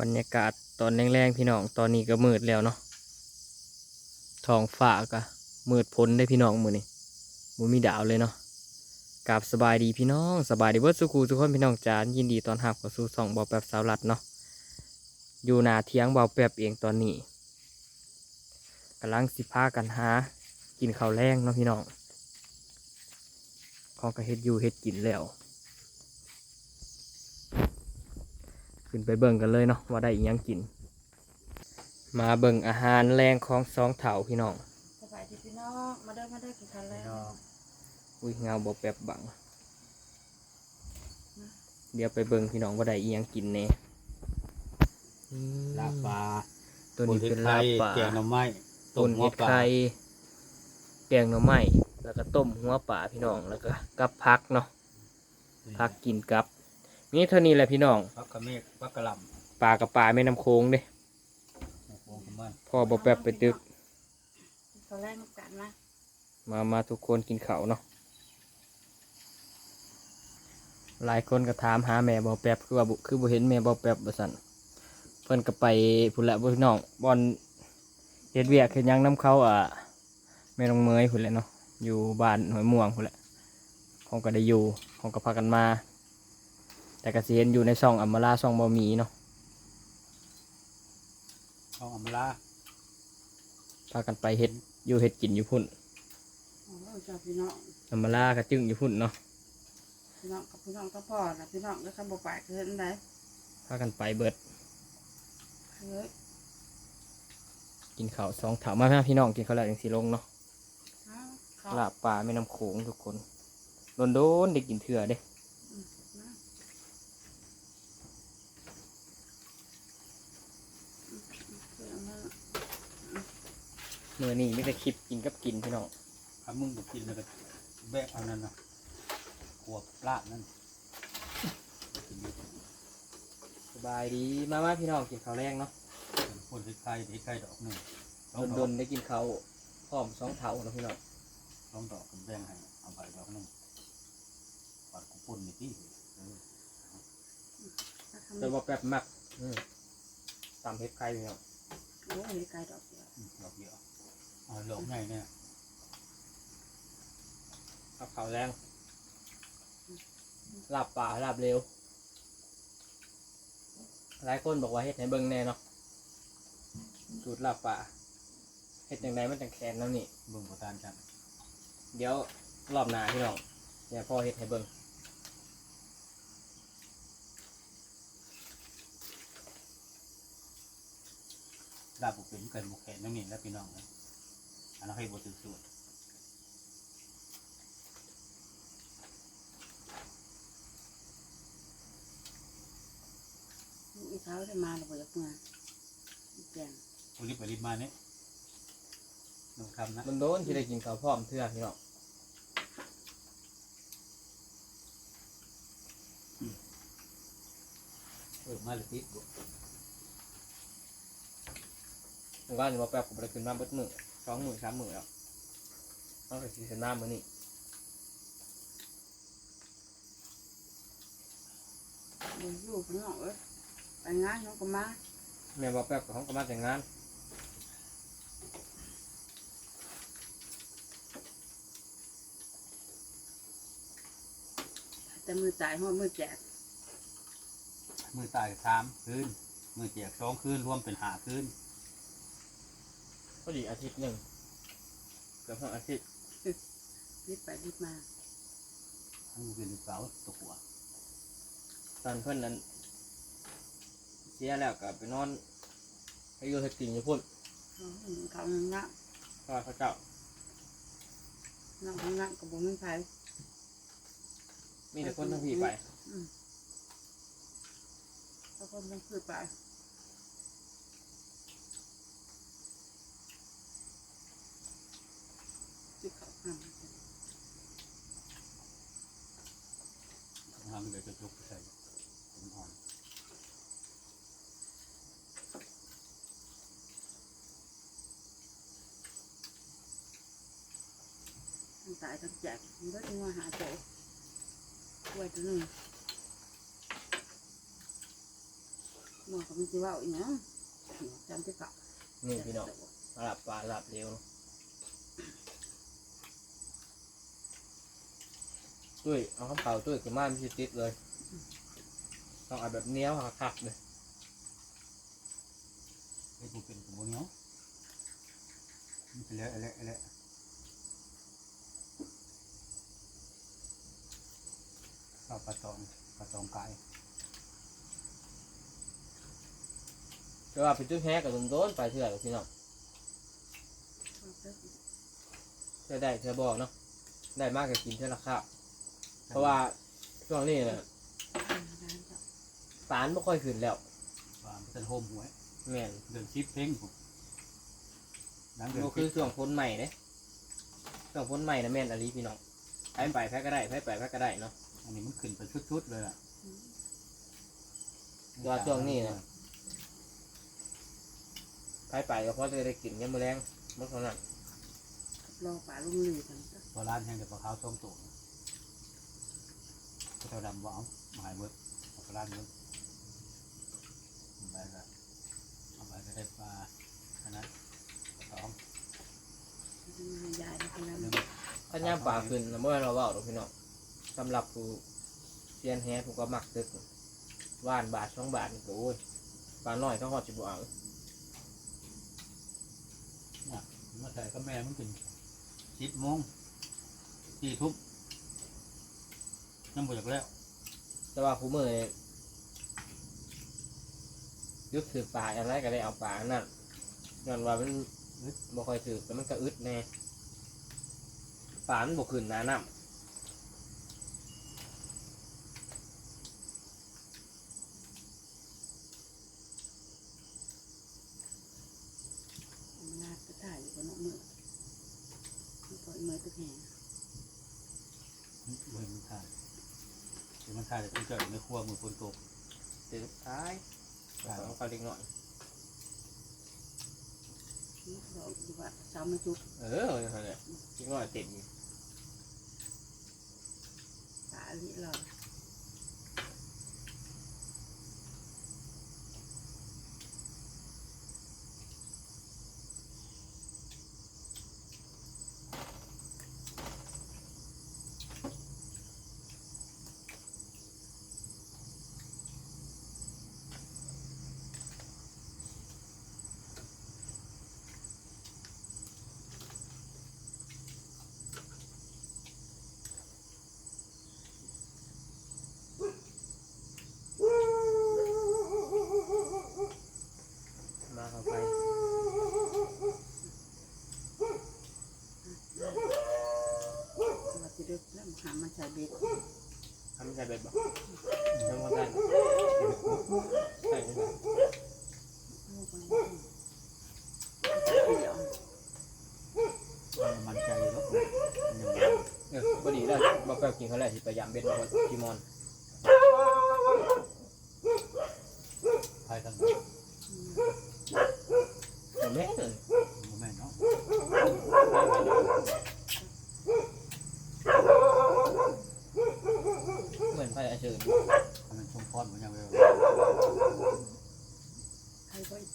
บรรยากาศตอนแรงๆพี่น้องตอนนี้ก็มืดแล้วเนาะท้องฟ้าก็มืดพ้นได้พี่น้องมือนี่มืมีดาวเลยเนาะกราบสบายดีพี่น้องสบายดีเบิดสุขูทุกคนพี่น้องจานยินดีตอนหับกับสู่สองเบาแปบสาวรัดเนาะอยู่นาเทียงเบาแปบเองตอนนี้กำลังสิพากันหากินข้าวแรงเนาะพี่น้องของก็เฮ็ดอยู่เฮ็ดกินแล้ว ขึ้นไปเบิ่งกันเลยเนาะว่าได้อีหยังกิน มาเบิ่งอาหารแรงของสองเถาพี่น้องสบายดีพี่น้องมาเด้อมาเด้อกินข้าวแล้วอุ้ยเงาบ่แป๊บบัง เดี๋ยวไปเบิ่งพี่น้องว่าได้อีหยังกินแน่อืมลาบปลาตัวนี้เป็นลาบปลาแกงหน่อไม้ต้นหัเห็วดปลาไข่แกงหน่อไม้แล้วก็ต้มหัวปลาพี่น้องแล้วก็กับพักเนาะพักกินกับ นี่เท่านี้แหละพี่น้องพักกระเมกพักกระหลปลากับปลาแม่น้ำโค้งเด้ำโค้งของมันพ่อบ่แป๊บไปตึกกินข้าวแรกมากันนะมามาทุกคนกินข้าวเนาะ หลายคนก็ถามหาแม่บอแป๊บคือว่าบุคือบ่เห็นแม่บอแป๊บบ่สั่นเพิ่นก็ไปพุ่นละบ่พี่น้องบอนเฮ็ดเวียกเฮ็ดหยังน้ำเขาอะแม่น้องเมยพุ่นแหละเนาะ อยู่บ้านหอยม่วงพุ่นแหละของก็ได้อยู่ของก็พากันมา แต่ก็สิเห็นอยู่ในช่องอัมมาลาช่องบ่มีเนาะเอาอำลาพากันไปเฮ็ดอยู่เฮ็ดกินอยู่พุ่นโอ้ยเจ้าพี่น้องอัมมาลาก็จึงอยู่พุ่นเนาะพี่น้องกับพี่น้องก็พ่อนะพี่น้องก็คำบอกปากคือเห็นไหนพากันไปเบิดเฮ้ยกินข้าวสองถามมาพี่น้องกินข้าวแล้วจังสิลงเนาะเอาข้าวลาบปลาแม่น้ำโขงทุกคนโดนโดนๆได้กินเถื่อเด้ นะเดี๋ยวมา มือนี้ไม่ได้คลิปกินกับกินพี่น้องถ้ามึงบ่กินแล้วก็แบกเอานั่นนะขวบปลาดนั่นกินอยู่สบายดีมามาพี่น้องกินข้าวแรงเนาะเป็นคนที่ไข่ที่ไข่ดอกหนึ่งสโดองนดโดอกนๆได้กินข้าวพร้อมสองเถาเนาะพี่น้องสองดอกกับแบ่งให้เอาไปดอกหนึ่งปัดกุปุ่นนี่ที่เออถ้าทำแต่ว่าแป๊บมากอืมตามเฮ็ดไข่พี่น้อง โอ้ยไก่ดอกเดียวอืมดอกเดียว เอาหลงไงเนี่ยกับข้าวแรงลาบป่าลาบเร็ว หลายคนบอกว่าเฮ็ดให้เบิ่งแน่เนาะสูตรลาบป่าเฮ็ดจังไดมันจังแคนแล้วนี่ เบิ่งประธานกันเดี๋ยวรอบหน้าพี่น้องเนี่ยพ่อเฮ็ดให้เบิ่งลาบบุเป็นเกินบุแขนนั่นนี่แล้วพี่น้องนะ อันนั้นให้บทสืบสวนอีเท้าจะมาเราบอกอยากมาอีแกงรีบไปรีบมาเนี่ยลงคำนะมันโดนที่ได้กินข้าวพร้อมเทื่อพี่น้องเออมาเลยติดบุหมู่บ้านนี่บ่แป๊บผมไปขึ้นมาเบิดมื้อ สองมื้อสามมื้อแล้วต้องไปสิเซ็นน้ำมื้อนี้เดี๋ยวอยู่พี่น้องเอ้ยไปงานน้องก็มาแม่บ่แป๊บกับของก็มาแต่งงานแต่มือตายหัวมือแจกมือตายสามคืนมือเจียกสองคืนรวมเป็นหาคืน พอดีอาทิตย์หนึงเกือบทั้งอาทิตย์รีบไปรีบมาทั้งมือเป็นเสาตกหัวตอนเพิ่นนั้นเสียแล้วก็ไปนอนให้อยู่เฮ็ดกินอยู่พุ่นเขาหนึ่งเขาหนึ่งละเพราะว่าเขาเจ้าน้องหนึ่งละกับบุ้งไผ่มีแต่คนทั้งพี่ไปเขาก็ต้องขึ้นไปที่เขาทำ ทางเดี๋ยวจะยกใส่ผมอ่อนทั้งตายทั้งแจกมันก็ต้องมาหาโตไว้ตัวหนึ่งหมอก็มันสิเว่าอีหยังจำที่เก่านี่พี่น้องหลับปลาหลับเร็ว ตุ้ยเอาข้าวเปล่าตุ้ยขึ้นมาไม่ติดเลยต้องเอาแบบเนี้ยวหักๆเลยไอ้กูเป็นกูบ่เหนียวมันเป็นแล้วอะไรอะไรข้าวปลาตองปลาตองไก่แต่ว่าไปจุดแฮกับโดนๆไปเถื่อนพี่น้องเธอได้เธอบอกเนาะได้มากก็กินเท่าละข้าว เพราะว่าช่วงนี้น่ะปานไม่ค่อยขึ้นแล้ววางเป็นโฮมหวยแม่นเดินชิปเพ่งผมหลังเดินก็ชิคือปช่วงพ้นใหม่เนี่ยช่วงพ้นใหม่นะแม่นอลีพี่น้องไปไปแพ้ก็ได้แพ้ไปแพ้ก็ได้เนาะ อันนี้มันขึ้นไปชุดๆเลยอะว่าช่วงนี้น่ะไปไปก็เพราะจะได้กินยามมื้อแรงมันเท่านั้นรอป่าลุงหลีกันจ้ะพอร้านแห้งแต่ปลาขาวส้มโตก็ เท่าดำว่าเอาหายเบิดเอาปลาร้านเบิดเอาไปก็เอาไปก็ได้ปลาอันนั้นปลาตองยายคนนั้นเรื่องถ้าย่ามป่าขึ้นนะเมื่อเราเว่าดอกพี่น้องสำหรับผู้เซียนแฮผมก็มักตึกว่านบาทสองบาทนี่ก็โอ้ยปลาน้อยเขาหอดจิบเอามาใส่ก็แม่มันถึงสิบโมงสี่ทุ่ม ยังบ่อยากแล้วแต่ว่าผู้มือนี่ยุดถือปลาอะไรก็ได้เอาปลาอันนั่นย้อนว่ามันอึดบ่ค่อยถือแต่มันก็อึดแน่ปลามันบ่ขึ้นหนาน้มันน่าจะถ่ายอยู่บนมือมันปล่อยมือตึกแหงเว้ยมันถ่ายเดี๋ ยวมันถ่ายแต่ต้องเจอในครัวมือฝนตกำถือท้ายเอาเขาเล็กหน่อย นี่เราอยู่ว่าสาวมาจุกเออเอาเลยเล็กหน่อยเต็ม ตาลิเรามาเข้าไป เราจะดึกแล้วหามันใส่เบ็ด ทำใจแบบบอกเรื่องวันนั้นใช่ไหม ลูกมันเดี๋ยว มันมันใจแล้วมันยังไง เออพอดีแล้วบอ กแป๊บกินเขาแล้วที่พยายามเบ็ดมาว่ากิมอนพายกันแต่แม่เออโมแม่นเนาะเหมือนไพ่อาเชิญทำเป็นชมพรเหมือนยังเวลใครก็อีก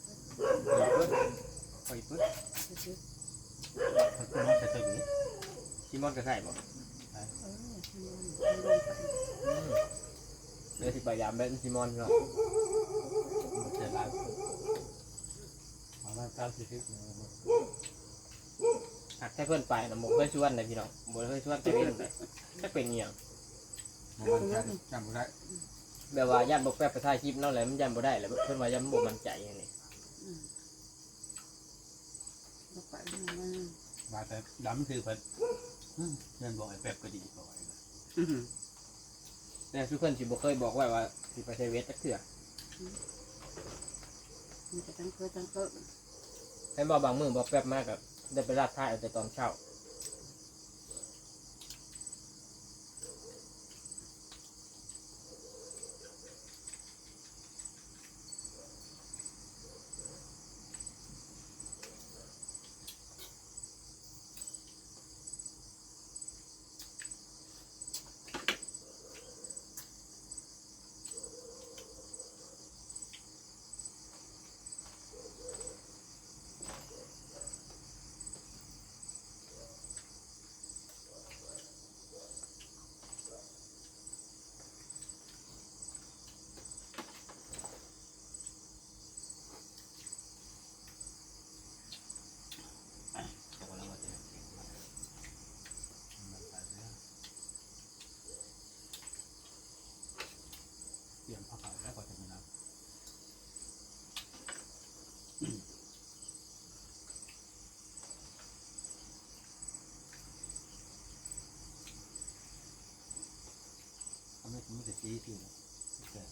คอยปึ๊ดจะซื้อเขาคือน้องใส่ใส่หรือกิมอนก็ใส่บอกเออ มันลงไปเดี๋ยวที่พยายามเบ็ดกิมอนเนาะมันใส่ลายเอามาตามสิบหักแค่เพื่อนไปนะบอกเคยชวนเลยพี่น้องบอกเคยชวนแต่เพื่อนเลยถ้าเป็นเงี้ยมันมันใจจำไม่ได้แบบว่าย่านบอกแป๊บไปถ่ายคลิปเนาะเลยมันย่านบ่ได้เลยเพื่อนว่าย่านบ่มั่นใจอย่างนี้อืมเราไปมันมามาแต่ดำคือเพิ่นเพื่อนบอกไอ้แป๊บก็ดีก่อนอืม แต่ทุกคนสิบ่เคยบอกไว้ว่าสิไปใช้เวทจักเถื่อมันจะตั้งเพื่อตั้งเกิดให้บอกบางมือบอกแป๊บมากกับได้ไปราดท้ายเอาแต่ตอนเช้า มันจะชี้ที่แล้วแต่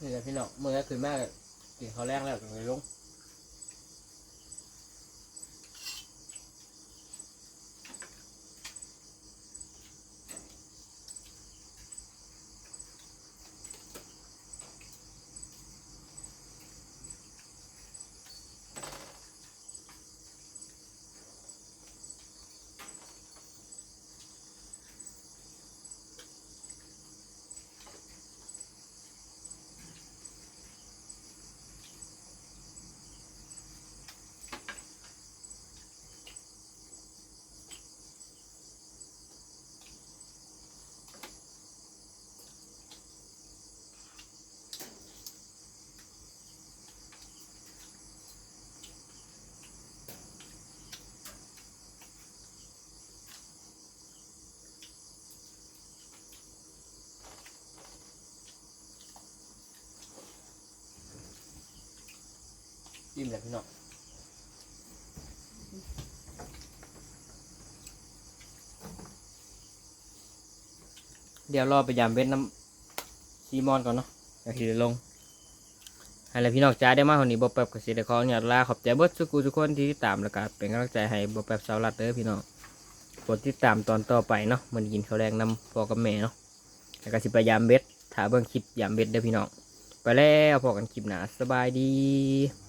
นี่แหละพี่น้องเมื่อคืนแม่กินข้าวแรงแล้วกันเลยลงิ้มเลยพี่น้องเดี๋ยวรอไปยามเบ็ดน้ำซีมอนก่อนเนาะเดี๋ยวทีเดี๋ยวลงให้เลยพี่น้องจ้าได้มาคนนี้บอแป๊บกับสิเดคอเนี่ยลาขอบใจเบิดสุกูทุกคนที่ติดตามแล้วก็เป็นกำลังใจให้บอแป๊บสาวรัดเด้อพี่น้องกดติดตามตอนต่อไปเนาะมันกินข้าวแรงนำพอกับแม่เนาะแล้วก็สิไปยามเบ็ดถ้าเบิ่งคลิปยามเบ็ดเด้อพี่น้องไปแล้วพอกันคลิปหนาสบายดี